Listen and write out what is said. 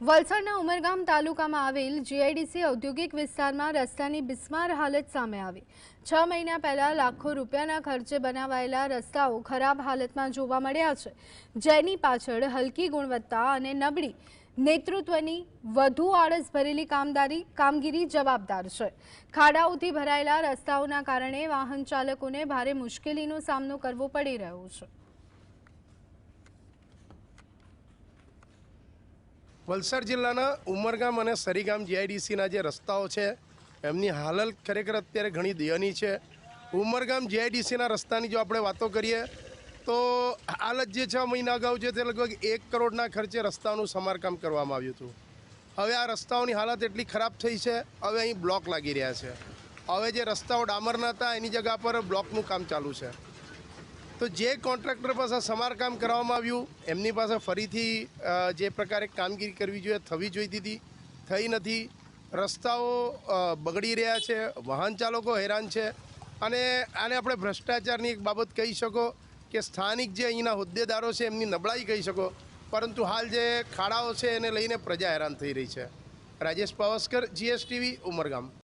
વલસાડના ઉમરગામ તાલુકામાં આવેલ જીઆઈડીસી ઔદ્યોગિક વિસ્તારમાં રસ્તાની બિસ્માર હાલત સામે આવી. છ મહિના પહેલા લાખો રૂપિયાના ખર્ચે બનાવાયેલા રસ્તાઓ ખરાબ હાલતમાં જોવા મળ્યા છે. જેની પાછળ હલકી ગુણવત્તા અને નબળી નેતૃત્વની વધુ આળસ ભરેલી કામદારી, કામગીરી જવાબદાર છે. ખાડાઓથી ભરાયેલા રસ્તાઓના કારણે વાહન ચાલકોને ભારે મુશ્કેલીનો સામનો કરવો પડી રહ્યો છે. વલસાડ જિલ્લાના ઉમરગામ અને સરીગામ જીઆઈડીસીના જે રસ્તાઓ છે, એમની હાલત ખરેખર અત્યારે ઘણી દયનીય છે. ઉમરગામ જીઆઈડીસીના રસ્તાની જો આપણે વાતો કરીએ, તો હાલત જે છ મહિના અગાઉ છે, તે લગભગ એક કરોડના ખર્ચે રસ્તાનું સમારકામ કરવામાં આવ્યું હતું. હવે આ રસ્તાઓની હાલત એટલી ખરાબ થઈ છે, હવે અહીં બ્લોક લાગી રહ્યા છે. હવે જે રસ્તાઓ ડામરના હતા, એની જગ્યા પર બ્લોકનું કામ ચાલુ છે. તો જે કોન્ટ્રાક્ટર પાસે સમારકામ કરવામાં આવ્યું, એમની પાસે ફરીથી જે પ્રકારે કામગીરી કરવી જોઈએ, થવી જોઈતી હતી, થઈ નથી. રસ્તાઓ બગડી રહ્યા છે, વાહન ચાલકો હેરાન છે. અને આને આપણે ભ્રષ્ટાચારની એક બાબત કહી શકો કે સ્થાનિક જે અહીંના હોદ્દેદારો છે, એમની નબળાઈ કહી શકો. પરંતુ હાલ જે ખાડાઓ છે, એને લઈને પ્રજા હેરાન થઈ રહી છે. રાજેશ પાવસ્કર જીએસટીવી ઉમરગામ.